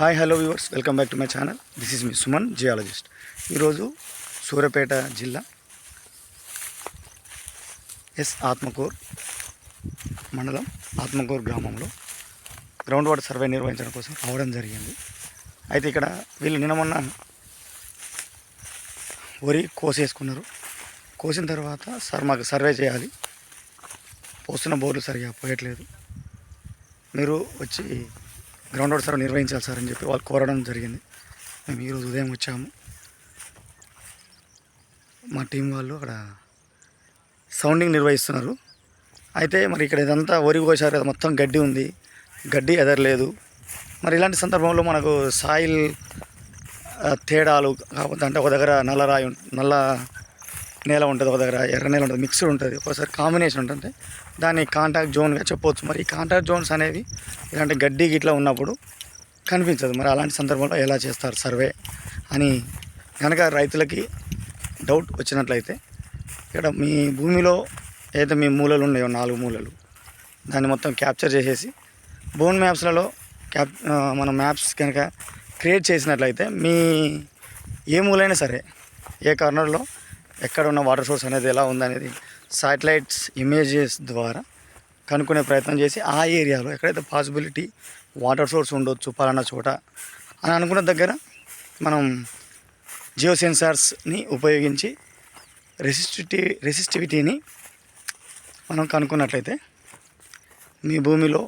Hi hello viewers welcome back to my channel this is me Suman geologist ఈరోజు సూర్యాపేట జిల్లా yes Atmakur మండలం ఆత్మకూర్ గ్రామంలో ground water survey నిర్వహించడం కోసం రావడం జరిగింది. అయితే ఇక్కడ వీళ్ళు నిన్న మొన్న వరి కోసేసుకున్నారు. కోసిన తర్వాత సార్ మాకు సర్వే చేయాలి. పోస్తున్న బోర్లు సరిగా పోయట్లేదు. మీరు వచ్చి గ్రౌండ్ వాటర్ సర్వే నిర్వహించాలి సార్ అని చెప్పి వాళ్ళు కోరడం జరిగింది. మేము ఈరోజు ఉదయం వచ్చాము. మా టీం వాళ్ళు అక్కడ సౌండింగ్ నిర్వహిస్తున్నారు. అయితే మరి ఇక్కడ ఇదంతా వరి కోసారు కదా మొత్తం గడ్డి ఉంది. గడ్డి ఎదరలేదు. మరి ఇలాంటి సందర్భంలో మనకు సాయిల్ తేడాలు కాకపోతే అంటే ఒక దగ్గర నల్ల రాయి నల్ల నేల ఉంటుంది ఒక దగ్గర ఎర్ర నేల ఉంటుంది మిక్స్డ్ ఉంటుంది. ఒకసారి కాంబినేషన్ ఉంటుంది. దాన్ని కాంటాక్ట్ జోన్గా చెప్పవచ్చు మరి ఈ కాంటాక్ట్ జోన్స్ అనేవి ఇలాంటి గడ్డి గిట్లా ఉన్నప్పుడు కనిపించదు. మరి అలాంటి సందర్భంలో ఎలా చేస్తారు సర్వే అని కనుక రైతులకి డౌట్ వచ్చినట్లయితే ఇక్కడ మీ భూమిలో ఏదైతే మీ మూలలు ఉన్నాయో నాలుగు మూలలు దాన్ని మొత్తం క్యాప్చర్ చేసేసి బోన్ మ్యాప్స్లలో క్యాప్ మన మ్యాప్స్ కనుక క్రియేట్ చేసినట్లయితే మీ ఏ మూలైనా సరే ఏ కార్నర్లో ఎక్కడ ఉన్న వాటర్ సోర్స్ అనేది ఎలా ఉందనేది శాటిలైట్స్ ఇమేజెస్ ద్వారా కనుక్కునే ప్రయత్నం చేసి ఆ ఏరియాలో ఎక్కడైతే పాసిబిలిటీ వాటర్ సోర్స్ ఉండొచ్చు పలానా చోట అని అనుకున్న దగ్గర మనం జియో సెన్సార్స్ని ఉపయోగించి రెసిస్టివిటీ రెసిస్టివిటీని మనం కనుక్కున్నట్లయితే మీ భూమిలో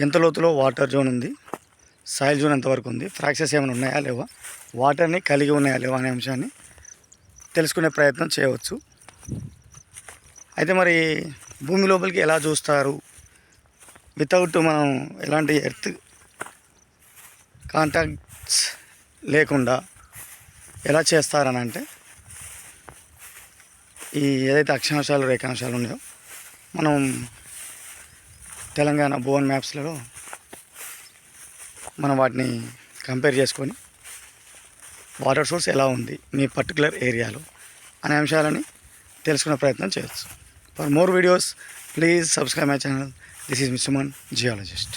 ఎంత లోతులో వాటర్ జోన్ ఉంది? సాయిల్ జోన్ ఎంతవరకు ఉంది? ఫ్రాక్చర్స్ ఏమైనా ఉన్నాయా? లేవా? వాటర్ని కలిగి ఉన్నాయా? లేవా? అనే అంశాన్ని తెలుసుకునే ప్రయత్నం చేయవచ్చు. అయితే మరి భూమి లోపలికి ఎలా చూస్తారు? వితౌట్ మనం ఎలాంటి ఎర్త్ కాంటాక్ట్స్ లేకుండా ఎలా చేస్తారని అంటే ఈ ఏదైతే అక్షాంశాలు రేఖాంశాలు ఉన్నాయో మనం తెలంగాణ భువన్ మ్యాప్స్లలో మనం వాటిని కంపేర్ చేసుకొని వాటర్ సోర్స్ ఎలా ఉంది మీ పర్టికులర్ ఏరియాలో అనే అంశాలని తెలుసుకునే ప్రయత్నం చేయొచ్చు. For more videos please subscribe my channel this is miss Suman geologist